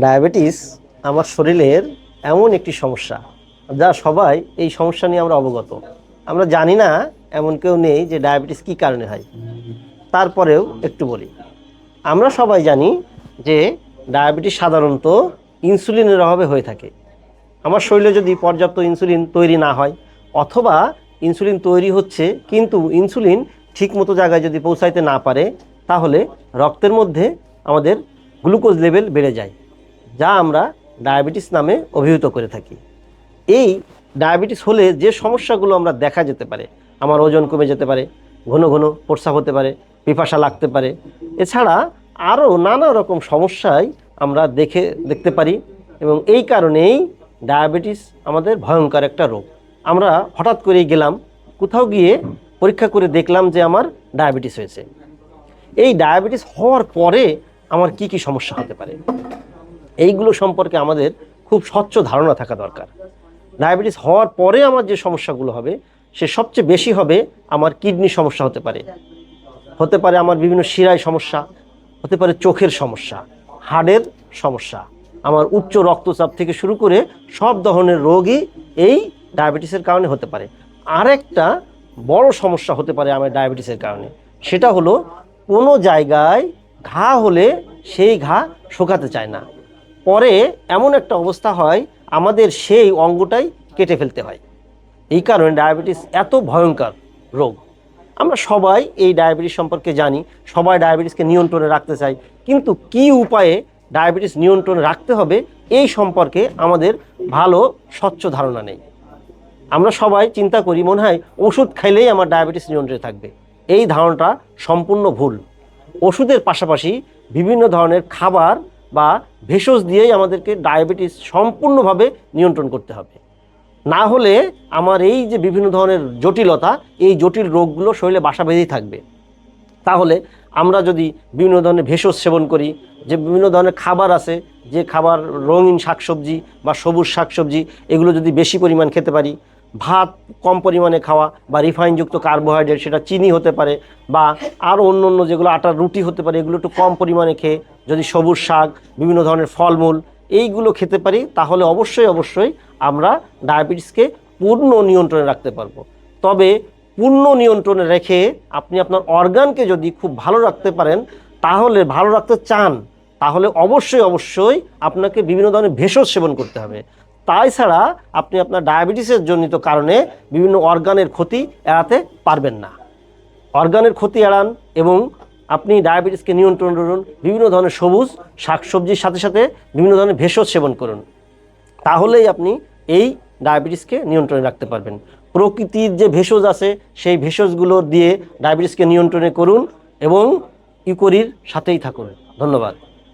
Diabetes আমার শরীরের এমন একটি সমস্যা যা সবাই এই সমস্যা নিয়ে আমরা অবগত। আমরা জানি না এমন কেউ নেই যে ডায়াবেটিস কী কারণে হয়। তারপরেও একটু বলি। আমরা সবাই জানি যে ডায়াবেটিস সাধারণত ইনসুলিনের অভাবে হয়ে থাকে। আমার শরীরে যদি পর্যাপ্ত ইনসুলিন তৈরি না হয়, অথবা ইনসুলিন তৈরি হচ্ছে কিন্তু ইনসুলিন ঠিকমতো জায়গায় যদি পৌঁছাইতে না পারে, তাহলে রক্তের মধ্যে আমাদের গ্লুকোজ লেভেল বেড়ে যায়। যা আমরা ডায়াবেটিস নামে অভিহিত করে থাকি। এই ডায়াবেটিস হলে যে সমস্যাগুলো আমরা দেখা যেতে পারে, আমার ওজন কমে যেতে পারে, ঘন ঘন প্রস্রাব হতে পারে, পিপাসা লাগতে পারে, এছাড়া আরও নানা রকম সমস্যায় আমরা দেখে, দেখতে পারি এবং এই কারণেই ডায়াবেটিস আমাদের ভয়ঙ্কর একটা রোগ। আমরা হঠাৎ করেই গেলাম, কোথাও গিয়ে পরীক্ষা করে দেখলাম যে আমার ডায়াবেটিস হয়েছে। এই ডায়াবেটিস হওয়ার পরে আমার কি কি সমস্যা হতে পারে? এইগুলো সম্পর্কে আমাদের খুব স্বচ্ছ ধারণা থাকা দরকার। ডায়াবেটিস হওয়ার পরে আমার যে সমস্যাগুলো হবে, সে সবচেয়ে বেশি হবে আমার কিডনি সমস্যা হতে পারে। হতে পারে আমার বিভিন্ন শিরায় সমস্যা, হতে পারে চোখের সমস্যা, হাড়ের সমস্যা। আমার উচ্চ রক্তচাপ থেকে শুরু করে সব ধরনের রোগই এই ডায়াবেটিসের কারণে হতে পারে। আরেকটা বড় সমস্যা হতে পারে আমার ডায়াবেটিসের কারণে, সেটা হলো কোনো জায়গায় ঘা হলে সেই ঘা শোকাতে চায় না। পরে এমন একটা অবস্থা হয়, আমাদের সেই অঙ্গটাই কেটে ফেলতে হয়। এই কারণে ডায়াবেটিস এত ভয়ঙ্কর রোগ। আমরা সবাই এই ডায়াবেটিস সম্পর্কে জানি, সবাই ডায়াবেটিসকে নিয়ন্ত্রণে রাখতে চাই। কিন্তু কি উপায়ে ডায়াবেটিস নিয়ন্ত্রণে রাখতে হবে, এই সম্পর্কে আমাদের ভালো, স্বচ্ছ ধারণা নেই। আমরা সবাই চিন্তা করি, মনে হয় ওষুধ খাইলেই আমার ডায়াবেটিস নিয়ন্ত্রণে থাকবে। এই ধারণাটা সম্পূর্ণ ভুল। ওষুধের পাশাপাশি বিভিন্ন ধরনের খাবার বা ভেষজ দিয়েই আমাদেরকে ডায়াবেটিস সম্পূর্ণভাবে নিয়ন্ত্রণ করতে হবে। না হলে আমার এই যে বিভিন্ন ধরনের জটিলতা, এই জটিল রোগগুলো শরীরে বাসা বেঁধেই থাকবে। তাহলে আমরা যদি বিভিন্ন ধরনের ভেষজ সেবন করি, যে বিভিন্ন ধরনের খাবার আছে, যে খাবার রঙিন শাকসবজি বা সবুজ শাকসবজি, এগুলো যদি বেশি পরিমাণ খেতে পারি ভাত কম পরিমাণে খাওয়া বা রিফাইনযুক্ত কার্বোহাইড্রেট, সেটা চিনি হতে পারে বা আরও অন্য অন্য যেগুলো আটার রুটি হতে পারে, এগুলো একটু কম পরিমাণে খেয়ে যদি সবুজ শাক, বিভিন্ন ধরনের ফলমূল এইগুলো খেতে পারি, তাহলে অবশ্যই অবশ্যই আমরা ডায়াবেটিসকে পূর্ণ নিয়ন্ত্রণে রাখতে পারব। তবে পূর্ণ নিয়ন্ত্রণে রেখে আপনি আপনার অর্গানকে যদি খুব ভালো রাখতে পারেন, তাহলে ভালো রাখতে চান, তাহলে অবশ্যই অবশ্যই আপনাকে বিভিন্ন ধরনের ভেষজ সেবন করতে হবে। তাই ছাড়া আপনি আপনার ডায়াবেটিসের জনিত কারণে বিভিন্ন অর্গানের ক্ষতি এড়াতে পারবেন না। অর্গানের ক্ষতি এড়ান এবং আপনি ডায়াবেটিসকে নিয়ন্ত্রণ করুন, বিভিন্ন ধরনের সবুজ শাকসবজির সাথে সাথে বিভিন্ন ধরনের ভেষজ সেবন করুন। তাহলেই আপনি এই ডায়াবেটিসকে নিয়ন্ত্রণে রাখতে পারবেন। প্রকৃতির যে ভেষজ আছে, সেই ভেষজগুলো দিয়ে ডায়াবেটিসকে নিয়ন্ত্রণে করুন এবং ইউকোরির সাথেই থাকুন। ধন্যবাদ।